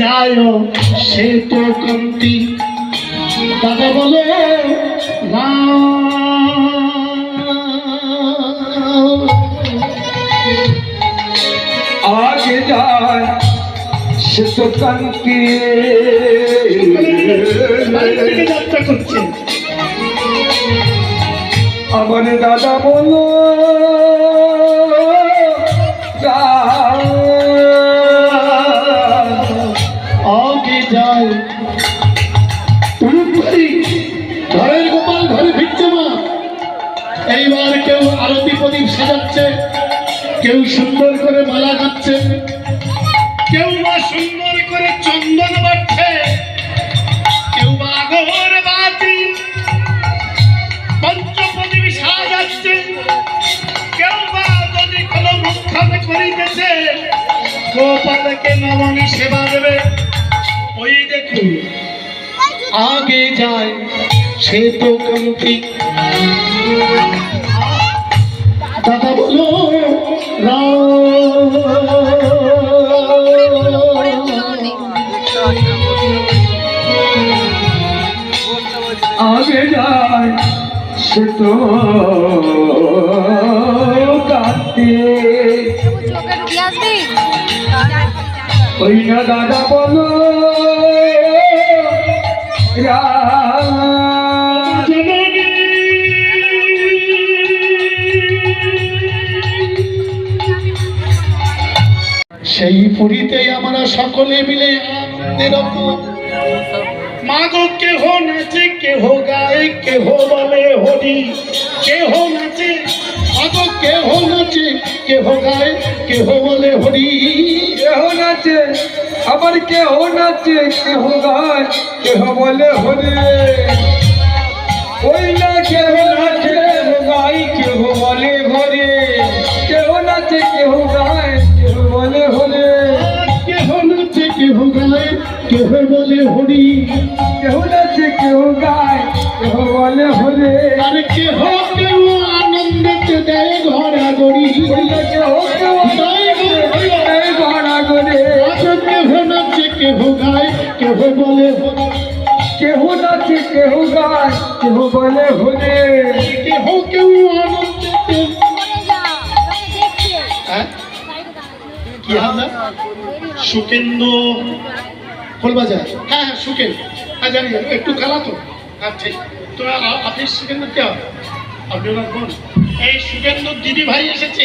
যায় সে তো কন্তি দাদা বলো রাম আগে যায় সে তো কানকে যাত্রা করছে আমার দাদা বলো আগে যায় ঘরের গোপাল ঘরে ফিরছে মা। এইবার কেউ আরতি প্রদীপ সাজাচ্ছে। কেউ সুন্দর করে মালা গাচ্ছে, কেউ বা সুন্দর করে চন্দন বাড়ছে কেউ বা আগর বাতি পঞ্চপ্রদীপ সাজাচ্ছে, কেউ বা যদি কোনো মুখ্যান করিতেছে, গোপালকে নবনী সেবা দেবে। ওই দেখুন, আগে যায় সে তো কান্তি আগে যায়, সে তো আসবি ওই না দাদা বলো সেই পুরীতে আমরা সকলে মিলে আনন্দের মাগো কেহ নাচে কেহ গায়ে কেহ বলে হরি। কেহ নাচে মাগো কেহ নাচে কেহ গায়ে কেহ বলে হরি। কেহ নাচে আবার কেহ নাচে কেহ গায় কেহ বলে হরে। ওই না কেহ নাচে কেহ গাই কেহ কেহ গায়ে কেহ বলে হরি। কেহ নাচে কেহ গায় কেহ বলে হরে। আর কেহ কেহ আনন্দতে দেয় ঘরা গড়ি। কেহ কেহ এই গড়া কেহ নাচে কেহ গায়ে কেহ বলে কেহ নাচে কেহ গায় কেহ বলে হরে। কেহ কেউ আনন্দতে সুকেন্দ্র খোলবাজার। হ্যাঁ হ্যাঁ সুকেন। হ্যাঁ জানি। একটু খেলা তো। হ্যাঁ ঠিক। তো আপনি সুকেন্দ্র কে? আপনি এই সুকেন্দ্র দিদি ভাই এসেছে